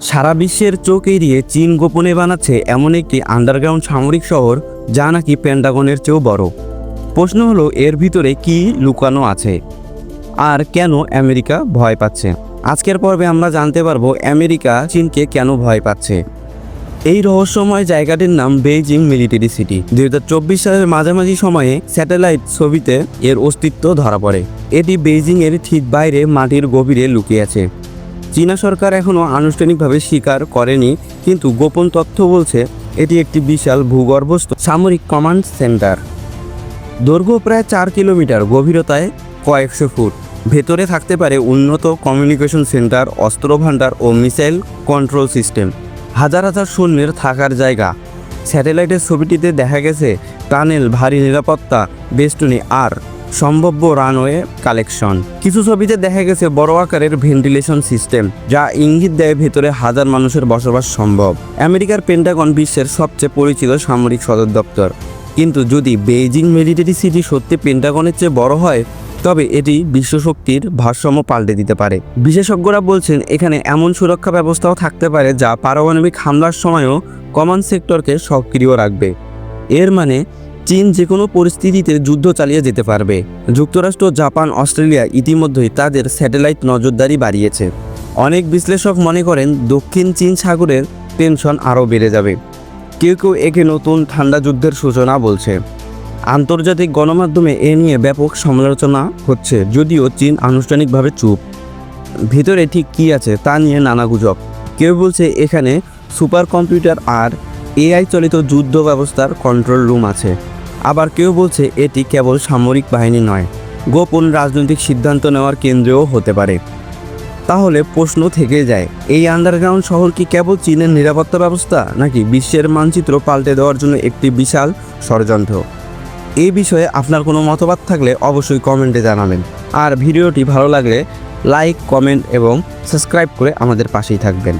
সারা বিশ্বের চোখ এড়িয়ে চীন গোপনে বানাচ্ছে এমন একটি আন্ডারগ্রাউন্ড সামরিক শহর, যা নাকি পেন্টাগনের চেয়েও বড়। প্রশ্ন হলো, এর ভিতরে কি লুকানো আছে? আর কেন আমেরিকা ভয় পাচ্ছে? আজকের পর্বে আমরা জানতে পারব, আমেরিকা চীনকে কেন ভয় পাচ্ছে? এই রহস্যময় জায়গাটির নাম বেইজিং মিলিটারি সিটি। দুই হাজার চব্বিশ সালের মাঝামাঝি সময়ে স্যাটেলাইট ছবিতে এর অস্তিত্ব ধরা পড়ে। এটি বেইজিংয়ের ঠিক বাইরে মাটির গভীরে লুকিয়ে আছে। চীনা সরকার এখনও আনুষ্ঠানিকভাবে স্বীকার করেনি, কিন্তু গোপন তথ্য বলছে এটি একটি বিশাল ভূগর্ভস্থ সামরিক কমান্ড সেন্টার। দৈর্ঘ্য প্রায় চার কিলোমিটার, গভীরতায় কয়েকশো ফুট। ভেতরে থাকতে পারে উন্নত কমিউনিকেশন সেন্টার অস্ত্র ভাণ্ডার ও মিসাইল কন্ট্রোল সিস্টেম। হাজার হাজার সৈন্যের থাকার জায়গা। স্যাটেলাইটের ছবিটিতে দেখা গেছে টানেল ভারী নিরাপত্তা, বেষ্টনী আর সম্ভাব্য রানওয়ে কালেকশন। কিছু ছবিতে দেখা গেছে বড় আকারের ভেন্টিলেশন সিস্টেম, যা ইঙ্গিত দেয় ভেতরে হাজার মানুষের বসবাস সম্ভব। আমেরিকার পেন্টাগন বিশ্বের সবচেয়ে পরিচিত সামরিক সদর দপ্তর। কিন্তু যদি বেইজিং মিলিটারি সিটি সত্যি পেন্টাগনের চেয়ে বড় হয়, তবে এটি বিশ্বশক্তির ভারসাম্য পাল্টে দিতে পারে। বিশেষজ্ঞরা বলছেন, এখানে এমন সুরক্ষা ব্যবস্থাও থাকতে পারে যা পারমাণবিক হামলার সময়ও কমান্ড সেক্টরকে সক্রিয় রাখবে। এর মানে চীন যে কোনো পরিস্থিতিতে যুদ্ধ চালিয়ে যেতে পারবে। যুক্তরাষ্ট্র, জাপান, অস্ট্রেলিয়া ইতিমধ্যেই তাদের স্যাটেলাইট নজরদারি বাড়িয়েছে। অনেক বিশ্লেষক মনে করেন, দক্ষিণ চীন সাগরের টেনশন আরও বেড়ে যাবে। কেউ কেউ একে নতুন ঠান্ডা যুদ্ধের সূচনা বলছে। আন্তর্জাতিক গণমাধ্যমে এ নিয়ে ব্যাপক সমালোচনা হচ্ছে, যদিও চীন আনুষ্ঠানিকভাবে চুপ। ভিতরে ঠিক কী আছে তা নিয়ে নানা গুজব। কেউ বলছে, এখানে সুপার কম্পিউটার আর এআই চালিত যুদ্ধ ব্যবস্থার কন্ট্রোল রুম আছে। আবার কেউ বলছে এটি কেবল সামরিক বাহিনী নয়, গোপন রাজনৈতিক সিদ্ধান্ত নেওয়ার কেন্দ্রেও হতে পারে। তাহলে প্রশ্ন থেকে যায়, এই আন্ডারগ্রাউন্ড শহর কি কেবল চীনের নিরাপত্তা ব্যবস্থা, নাকি বিশ্বের মানচিত্র পাল্টে দেওয়ার জন্য একটি বিশাল ষড়যন্ত্র? এই বিষয়ে আপনার কোনো মতবাদ থাকলে অবশ্যই কমেন্টে জানাবেন। আর ভিডিওটি ভালো লাগলে লাইক, কমেন্ট এবং সাবস্ক্রাইব করে আমাদের পাশেই থাকবেন।